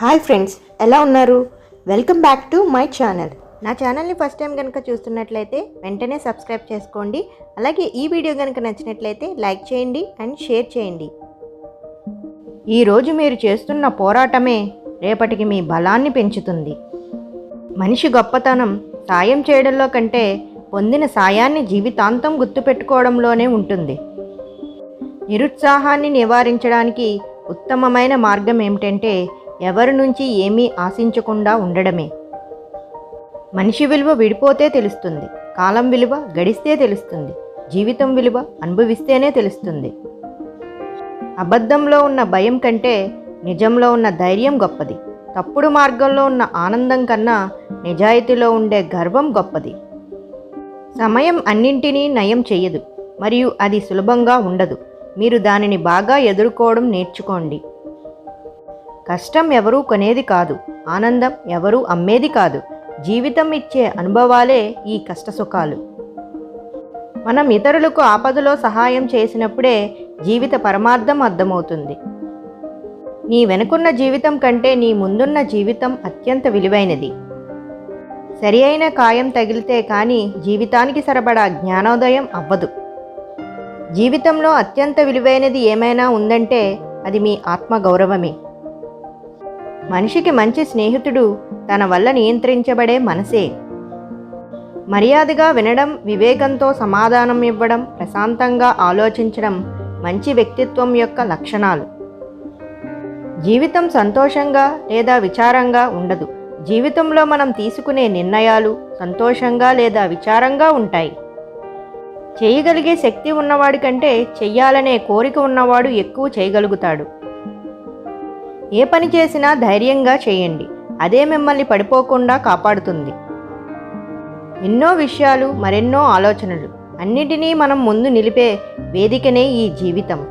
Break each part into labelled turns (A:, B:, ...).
A: Hi friends ఎలా ఉన్నారు? Welcome back to my channel. నా ఛానల్ని ఫస్ట్ టైం కనుక చూస్తున్నట్లయితే వెంటనే సబ్స్క్రైబ్ చేసుకోండి. అలాగే ఈ వీడియో కనుక నచ్చినట్లయితే లైక్ చేయండి అండ్ షేర్ చేయండి. ఈరోజు మీరు చేస్తున్న పోరాటమే రేపటికి మీ బలాన్ని పెంచుతుంది. మనిషి గొప్పతనం సాయం చేయడంలో కంటే పొందిన సాయాన్ని జీవితాంతం గుర్తుపెట్టుకోవడంలోనే ఉంటుంది. నిరుత్సాహాన్ని నివారించడానికి ఉత్తమమైన మార్గం ఏమిటంటే ఎవరి నుంచి ఏమీ ఆశించకుండా ఉండడమే. మనిషి విలువ విడిపోతే తెలుస్తుంది కాలం విలువ గడిస్తే తెలుస్తుంది జీవితం విలువ అనుభవిస్తేనే తెలుస్తుంది. అబద్ధంలో ఉన్న భయం కంటే నిజంలో ఉన్న ధైర్యం గొప్పది. తప్పుడు మార్గంలో ఉన్న ఆనందం కన్నా నిజాయితీలో ఉండే గర్వం గొప్పది. సమయం అన్నింటినీ నయం చేయదు మరియు అది సులభంగా ఉండదు. మీరు దానిని బాగా ఎదుర్కోవడం నేర్చుకోండి. కష్టం ఎవరూ కొనేది కాదు ఆనందం ఎవరూ అమ్మేది కాదు జీవితం ఇచ్చే అనుభవాలే ఈ కష్టసుఖాలు. మనం ఇతరులకు ఆపదలో సహాయం చేసినప్పుడే జీవిత పరమార్థం అర్థమవుతుంది. నీ వెనుకున్న జీవితం కంటే నీ ముందున్న జీవితం అత్యంత విలువైనది. సరి అయిన కాయం తగిలితే కానీ జీవితానికి సరిపడా జ్ఞానోదయం అవ్వదు. జీవితంలో అత్యంత విలువైనది ఏమైనా ఉందంటే అది మీ ఆత్మగౌరవమే మనిషికి మంచి స్నేహితుడు తన వల్ల నియంత్రించబడే మనసే. మర్యాదగా వినడం వివేకంతో సమాధానం ఇవ్వడం ప్రశాంతంగా ఆలోచించడం మంచి వ్యక్తిత్వం యొక్క లక్షణాలు. జీవితం సంతోషంగా లేదా విచారంగా ఉండదు. జీవితంలో మనం తీసుకునే నిర్ణయాలు సంతోషంగా లేదా విచారంగా ఉంటాయి. చేయగలిగే శక్తి ఉన్నవాడి కంటే చెయ్యాలనే కోరిక ఉన్నవాడు ఎక్కువ చేయగలుగుతాడు. ఏ పని చేసినా ధైర్యంగా చేయండి. అదే మిమ్మల్ని పడిపోకుండా కాపాడుతుంది. ఎన్నో విషయాలు మరెన్నో ఆలోచనలు అన్నిటినీ మనం ముందు నిలిపే వేదికనే ఈ జీవితం.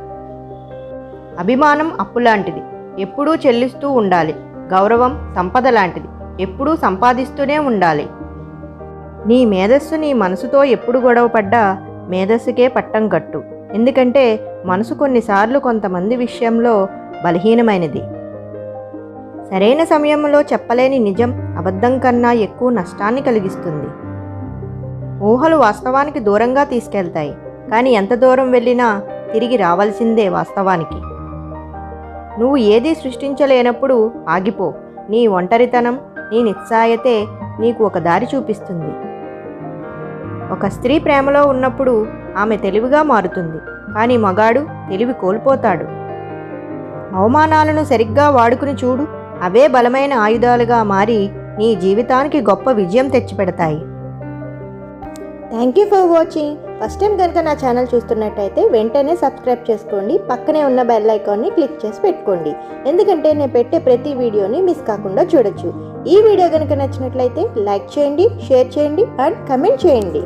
A: అభిమానం అప్పులాంటిది. ఎప్పుడూ చెల్లిస్తూ ఉండాలి. గౌరవం సంపద లాంటిది. ఎప్పుడూ సంపాదిస్తూనే ఉండాలి. నీ మేధస్సు నీ మనసుతో ఎప్పుడు గొడవపడ్డా మేధస్సుకే పట్టం కట్టు. ఎందుకంటే మనసు కొన్నిసార్లు కొంతమంది విషయంలో బలహీనమైనది. సరైన సమయంలో చెప్పలేని నిజం అబద్ధం కన్నా ఎక్కువ నష్టాన్ని కలిగిస్తుంది. ఊహలు వాస్తవానికి దూరంగా తీసుకెళ్తాయి. కానీ ఎంత దూరం వెళ్ళినా తిరిగి రావాల్సిందే వాస్తవానికి. నువ్వు ఏదీ సృష్టించలేనప్పుడు ఆగిపో. నీ ఒంటరితనం నీ నిస్సాయతే నీకు ఒక దారి చూపిస్తుంది. ఒక స్త్రీ ప్రేమలో ఉన్నప్పుడు ఆమె తెలివిగా మారుతుంది కానీ మగాడు తెలివి కోల్పోతాడు. అవమానాలను సరిగ్గా వాడుకుని చూడు అవే బలమైన ఆయుధాలుగా మారి నీ జీవితానికి గొప్ప విజయం తెచ్చిపెడతాయి. Thank you for watching first time కనుక నా ఛానల్ చూస్తున్నట్టయితే వెంటనే సబ్స్క్రైబ్ చేసుకోండి పక్కనే ఉన్న బెల్ ఐకాన్ని క్లిక్ చేసి పెట్టుకోండి. ఎందుకంటే నేను పెట్టే ప్రతి వీడియోని మిస్ కాకుండా చూడొచ్చు. ఈ వీడియో కనుక నచ్చినట్లయితే లైక్ చేయండి షేర్ చేయండి అండ్ కమెంట్ చేయండి.